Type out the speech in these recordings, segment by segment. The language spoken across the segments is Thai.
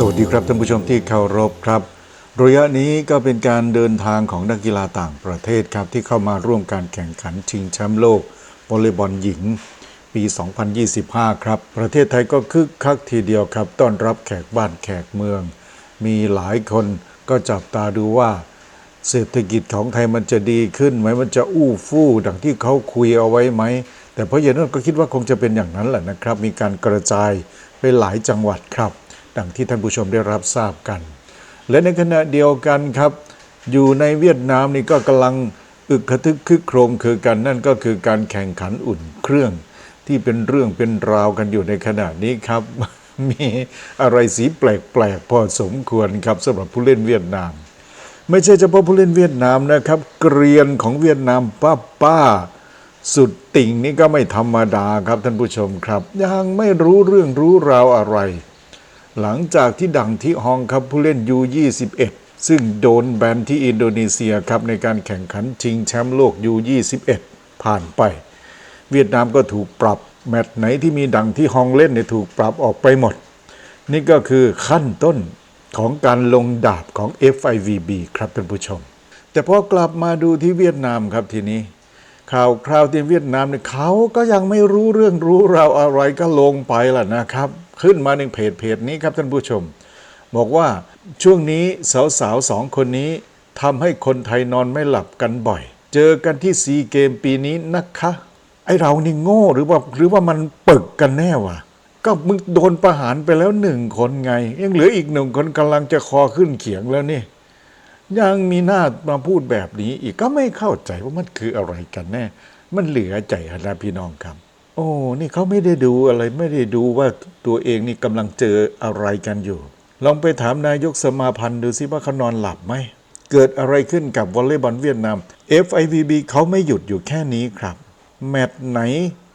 สวัสดีครับท่านผู้ชมที่เคารพครับ ระยะนี้ก็เป็นการเดินทางของนักกีฬาต่างประเทศครับ ที่เข้ามาร่วมการแข่งขันชิงแชมป์โลกวอลเลย์บอลหญิง ปี 2025 ครับ ประเทศไทยก็คึกคักทีเดียวครับ ต้อนรับแขกบ้านแขกเมือง มีหลายคนก็จับตาดูว่า เศรษฐกิจของไทยมันจะดีขึ้นไหมมันจะอู้ฟู่ดังที่เขาคุยเอาไว้ไหมแต่เพราะอย่นั้นก็คิดว่าคงจะเป็นอย่างนั้นแหละนะครับ มีการกระจายไปหลายจังหวัดครับ ดังที่ท่านผู้ชมได้รับทราบกัน และในขณะเดียวกันครับ อยู่ในเวียดนามนี่ก็กำลังอึกกระทึกคึกโครมคือกันนั่นก็คือการแข่งขันอุ่นเครื่อง ที่เป็นเรื่องเป็นราวกันอยู่ในขณะนี้ครับ มีอะไรสีแปลกๆพอสมควรครับสำหรับผู้เล่นเวียดนาม ไม่ใช่เฉพาะผู้เล่นเวียดนามนะครับ เกรียนของเวียดนามป้าป้าสุดติ่งนี่ก็ไม่ธรรมดาครับท่านผู้ชมครับ ยังไม่รู้เรื่องรู้ราวอะไร หลังจากที่ดังที่ฮองครับผู้เล่น U21 ซึ่งโดนแบนที่อินโดนีเซียครับในการแข่งขันชิงแชมป์โลก U21 ผ่านไป เวียดนามก็ถูกปรับแมตช์ไหนที่มีดังที่ฮองเล่นเนี่ยถูกปรับออกไปหมด นี่ก็คือขั้นต้นของการลงดาบของ FIVB ครับท่านผู้ชม แต่พอกลับมาดูที่เวียดนามครับทีนี้ ข่าวคราวที่เวียดนามเนี่ยเขาก็ยังไม่รู้เรื่องรู้ราวอะไรก็ลงไปล่ะนะครับ ขึ้นมาในเพจเพจนี้ครับท่านผู้ชม บอกว่าช่วงนี้สาวๆสองคนนี้ทำให้คนไทยนอนไม่หลับกันบ่อย เจอกันที่ซีเกมปีนี้นะคะไอเรานี่โง่หรือว่าหรือว่ามันปึกกันแน่วะก็มึงโดนประหารไปแล้วหนึ่งคนไง ยังเหลืออีกหนึ่งคนกำลังจะคอขึ้นเขียงแล้วนี่ยังมีหน้ามาพูดแบบนี้อีกก็ไม่เข้าใจว่ามันคืออะไรกันแน่ มันเหลือใจนะพี่น้องครับ โอ้นี่เขาไม่ได้ดูอะไรไม่ได้ดูว่าตัวเองนี่กำลังเจออะไรกันอยู่ ลองไปถามนายกสมาพันธ์ดูสิว่าเขานอนหลับไหม เกิดอะไรขึ้นกับวอลเลย์บอลเวียดนาม FIVB เขาไม่หยุดอยู่แค่นี้ครับ แมตช์ไหน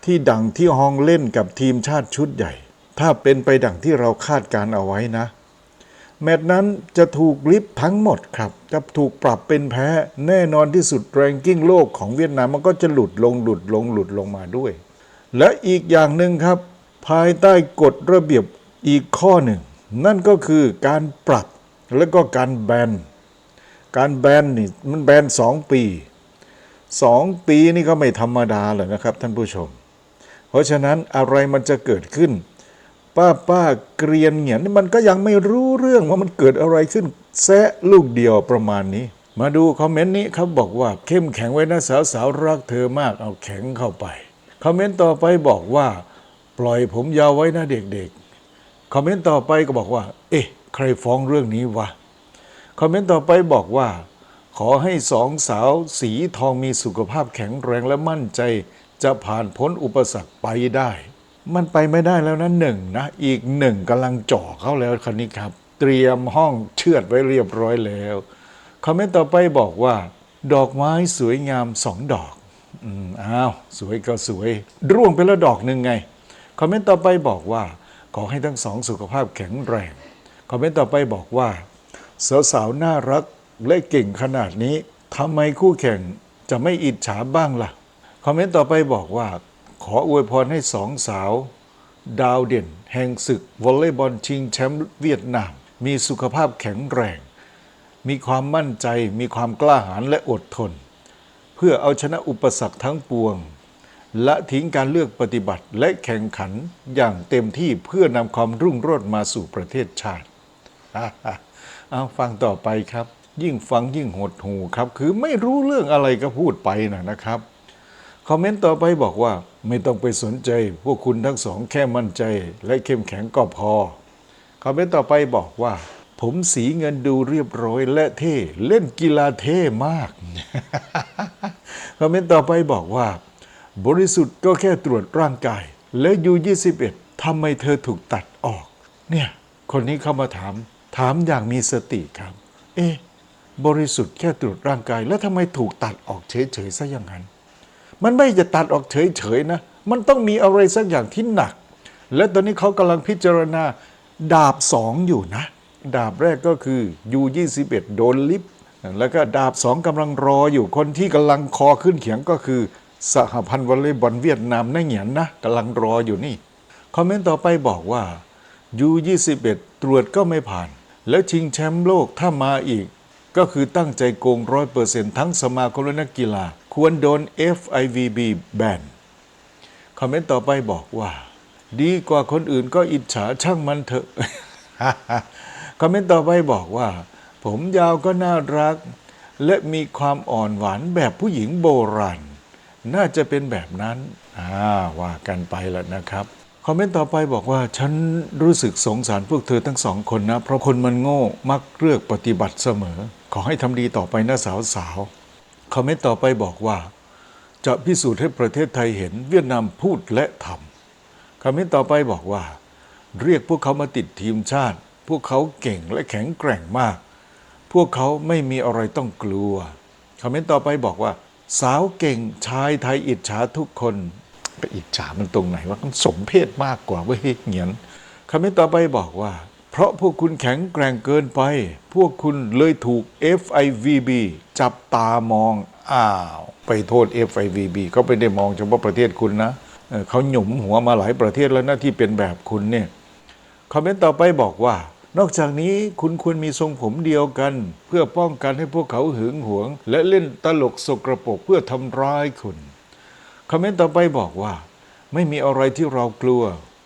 ที่ดังที่ฮองเล่นกับทีมชาติชุดใหญ่ ถ้าเป็นไปดังที่เราคาดการเอาไว้นะ แมตช์นั้นจะถูกลิฟต์ทั้งหมดครับ จะถูกปรับเป็นแพ้แน่นอนที่สุดแรงกิ้งโลกของเวียดนามมันก็จะหลุดลงหลุดลงหลุดลงมาด้วย และอีกอย่างหนึ่งครับ ภายใต้กฎระเบียบอีกข้อหนึ่ง นั่นก็คือการปรับและก็การแบน การแบนนี่มันแบนสองปีสองปีนี่ก็ไม่ธรรมดาเลยนะครับท่านผู้ชม เพราะฉะนั้นอะไรมันจะเกิดขึ้น ป้าป้าเกรียนเหียนนี่มันก็ยังไม่รู้เรื่องว่ามันเกิดอะไรขึ้นแซะลูกเดียวประมาณนี้ มาดูคอมเมนต์นี้เขาบอกว่าเข้มแข็งไว้นะสาวสาวๆรักเธอมากเอาแข็งเข้าไป คอมเมนต์ต่อไปบอกว่า ปล่อยผมยาวไว้นะเด็กๆ คอมเมนต์ต่อไปก็บอกว่า เอ๊ะ ใครฟ้องเรื่องนี้วะ คอมเมนต์ต่อไปบอกว่า ขอให้สองสาวสีทองมีสุขภาพแข็งแรงและมั่นใจ จะผ่านพ้นอุปสรรคไปได้ มันไปไม่ได้แล้วนะหนึ่งนะ อีกหนึ่งกำลังจ่อเขาแล้วคันนี้ครับ เตรียมห้องเชือดไว้เรียบร้อยแล้ว คอมเมนต์ต่อไปบอกว่า ดอกไม้สวยงามสองดอก อืมอ้าว สวยก็สวย ร่วงไปแล้วดอกหนึ่งไง คอมเมนต์ต่อไปบอกว่า ขอให้ทั้งสองสุขภาพแข็งแรง คอมเมนต์ต่อไปบอกว่า สาวๆ น่ารักและเก่งขนาดนี้ทำไมคู่แข่งจะไม่อิจฉาบ้างล่ะ คอมเมนต์ต่อไปบอกว่า ขออวยพรให้สองสาว ดาวเด่น แห่งศึกวอลเลย์บอลชิงแชมป์เวียดนาม มีสุขภาพแข็งแรง มีความมั่นใจ มีความกล้าหาญและอดทน พื่อเอาชนะอุปสรรคทั้งปวง และทิ้งการเลือกปฏิบัติและแข่งขันอย่างเต็มที่เพื่อนำความรุ่งโรจน์มาสู่ประเทศชาติเอาฟังต่อไปครับ ยิ่งฟังยิ่งหดหูครับ คือไม่รู้เรื่องอะไรก็พูดไปนะนะครับ คอมเมนต์ต่อไปบอกว่า ไม่ต้องไปสนใจ พวกคุณทั้งสองแค่มั่นใจ และเข้มแข็งก็พอ คอมเมนต์ต่อไปบอกว่า ผมสีเงินดูเรียบร้อยและเท่ เล่นกีฬาเท่มากคอมเมนต์ต่อไปบอกว่า บริสุทธิ์ก็แค่ตรวจร่างกาย แล้วยู21ทำไมเธอถูกตัดออก เนี่ย คนนี้เข้ามาถาม ถามอย่างมีสติครับ เอ๊ะบริสุทธิ์แค่ตรวจร่างกาย แล้วทำไมถูกตัดออกเฉยๆซะอย่างนั้น มันไม่จะตัดออกเฉยๆนะ มันต้องมีอะไรสักอย่างที่หนัก และตอนนี้เขากำลังพิจารณาดาบสองอยู่นะ ดาบแรกก็คือ U21 โดนลิฟต์แล้วก็ดาบสองกำลังรออยู่คนที่กำลังคอขึ้นเขียงก็คือ สหพันธ์วอลเลย์บอลเวียดนามนั่นเหงียนนะกำลังรออยู่นี่ คอมเมนต์ต่อไปบอกว่ายู21 ตรวจก็ไม่ผ่าน แล้วชิงแชมป์โลกถ้ามาอีก ก็คือตั้งใจโกงร้อยเปอร์เซ็นต์ทั้งสมาคมและนักกีฬา ควรโดน FIVB แบนคอมเมนต์ต่อไปบอกว่า ดีกว่าคนอื่นก็อิจฉาช่างมันเถอะ คอมเมนต์ต่อไปบอกว่า ผมยาวก็น่ารัก และมีความอ่อนหวานแบบผู้หญิงโบราณน่าจะเป็นแบบนั้นอ่าว่ากันไปแล้วนะครับคอมเมนต์ต่อไปบอกว่าฉันรู้สึกสงสารพวกเธอทั้งสองคนนะ เพราะคนมันโง่มักเลือกปฏิบัติเสมอ ขอให้ทำดีต่อไปนะสาวสาวคอมเมนต์ต่อไปบอกว่า จะพิสูจน์ให้ประเทศไทยเห็นเวียดนามพูดและทำคอมเมนต์ต่อไปบอกว่า เรียกพวกเขามาติดทีมชาติ พวกเขาเก่งและแข็งแกร่งมาก พวกเขาไม่มีอะไรต้องกลัวคอมเมนต์ต่อไปบอกว่า สาวเก่งชายไทยอิจฉาทุกคนไปอิจฉามันตรงไหนว่ามันสมเพศมากกว่าเว้ยเหงียนคอมเมนต์ต่อไปบอกว่า เพราะพวกคุณแข็งแกร่งเกินไป พวกคุณเลยถูก FIVB จับตามองอ้าวไปโทษ FIVB เขาไม่ได้มองเฉพาะประเทศคุณนะเออเขาหยุมหัวมาหลายประเทศแล้วนะที่เป็นแบบคุณเนี่ย คอมเมนต์ต่อไปบอกว่า นอกจากนี้คุณควรมีทรงผมเดียวกัน เพื่อป้องกันให้พวกเขาหึงหวง และเล่นตลกสกรปรกเพื่อทำร้ายคุณ คอมเมนต์ต่อไปบอกว่า ไม่มีอะไรที่เรากลัว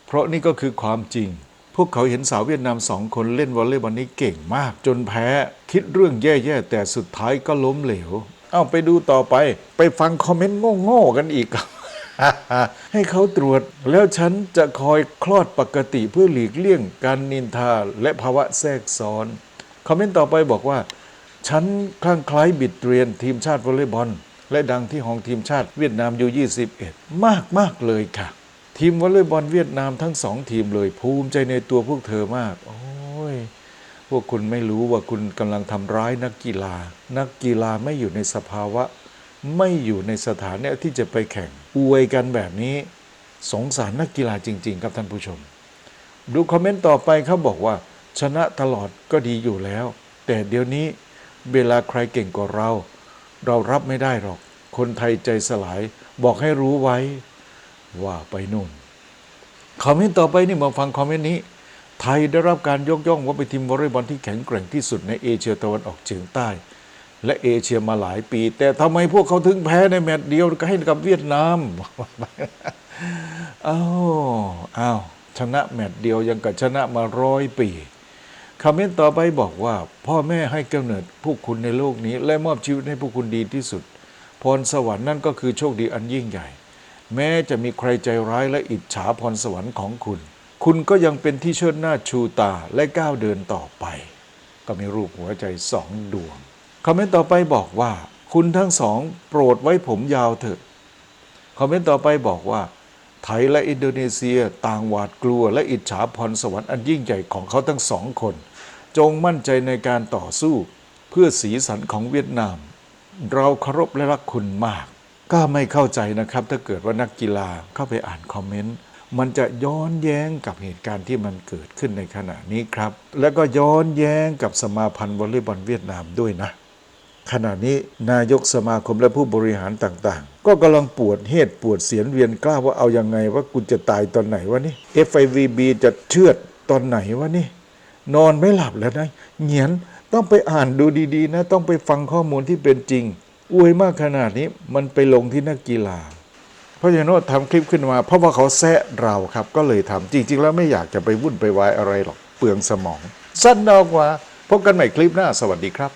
เพราะนี่ก็คือความจริง พวกเขาเห็นสาวเวียดนามสองคนเล่นวอลเลย์บอลนี้เก่งมาก จนแพ้คิดเรื่องแย่ๆแต่สุดท้ายก็ล้มเหลว เอาไปดูต่อไป ไปฟังคอมเมนต์โง่ๆกันอีกครับ ให้เขาตรวจแล้วฉันจะคอยคลอดปกติเพื่อหลีกเลี่ยงการนินทาและภาวะแทรกซ้อน คอมเมนต์ต่อไปบอกว่า ฉันคลั่งคล้ายบิดเรียนทีมชาติวอลเลย์บอล และดังที่ห้องทีมชาติเวียดนามยู21 มากมากเลยค่ะ ทีมวอลเลย์บอลเวียดนามทั้งสองทีมเลยภูมิใจในตัวพวกเธอมาก โอ้ยพวกคุณไม่รู้ว่าคุณกำลังทำร้ายนักกีฬา นักกีฬาไม่อยู่ในสภาวะ ไม่อยู่ในสถานะที่จะไปแข่งอวยกันแบบนี้สงสารนักกีฬาจริง ๆ ครับท่านผู้ชม ดูคอมเมนต์ต่อไปเขาบอกว่า ชนะตลอดก็ดีอยู่แล้ว แต่เดี๋ยวนี้เวลาใครเก่งกว่าเรา เรารับไม่ได้หรอก คนไทยใจสลายบอกให้รู้ไว้ ว่าไปนู่นคอมเมนต์ต่อไปนี่มาฟังคอมเมนต์นี้ ไทยได้รับการยกย่องว่าเป็นทีมวอลเลย์บอลที่แข็งแกร่งที่สุดในเอเชียตะวันออกเฉียงใต้ และเอเชียมาหลายปี แต่ทำไมพวกเขาถึงแพ้ในแมตช์เดียวให้กับเวียดนามอ้าวอ้าวชนะแมตช์เดียวยังกับชนะมาร้อยปีคอมเมนต์ต่อไปบอกว่า พ่อแม่ให้กำเนิดพวกคุณในโลกนี้ และมอบชีวิตให้พวกคุณดีที่สุด พรสวรรค์นั่นก็คือโชคดีอันยิ่งใหญ่ แม้จะมีใครใจร้ายและอิจฉาพรสวรรค์ของคุณ คุณก็ยังเป็นที่เชิดหน้าชูตาและก้าวเดินต่อไป ก็มีรูปหัวใจสองดวง คอมเมนต์ต่อไปบอกว่า คุณทั้งสองโปรดไว้ผมยาวเถอะ คอมเมนต์ต่อไปบอกว่า ไทยและอินโดนีเซียต่างหวาดกลัวและอิจฉาพรสวรรค์อันยิ่งใหญ่ของเขาทั้งสองคน จงมั่นใจในการต่อสู้ เพื่อสีสันของเวียดนาม เราเคารพและรักคุณมาก ก็ไม่เข้าใจนะครับ ถ้าเกิดว่านักกีฬาเข้าไปอ่านคอมเมนต์มันจะย้อนแย้งกับเหตุการณ์ที่มันเกิดขึ้นในขณะนี้ครับ แล้วก็ย้อนแย้งกับสมาพันธ์วอลเลย์บอลเวียดนามด้วยนะ ขณะนี้นายกสมาคมและผู้บริหารต่างๆ ก็กำลังปวดเหตุปวดเสียนเวียนกล้าว่าเอายังไงว่ากูจะตายตอนไหนวะนี่ FIVB จะเชือดตอนไหนวะนี่ นอนไม่หลับแล้วนะเหงียนต้องไปอ่านดูดีๆนะ ต้องไปฟังข้อมูลที่เป็นจริง อวยมากขนาดนี้มันไปลงที่นักกีฬา เพราะฉะนั้นทำคลิปขึ้นมา เพราะว่าเขาแซะเราครับ ก็เลยทำจริง ๆ แล้วไม่อยากจะไปวุ่นไปวายอะไรหรอกเปลืองสมอง สั้นเอกว่าพบกันใหม่คลิปหน้าสวัสดีครับ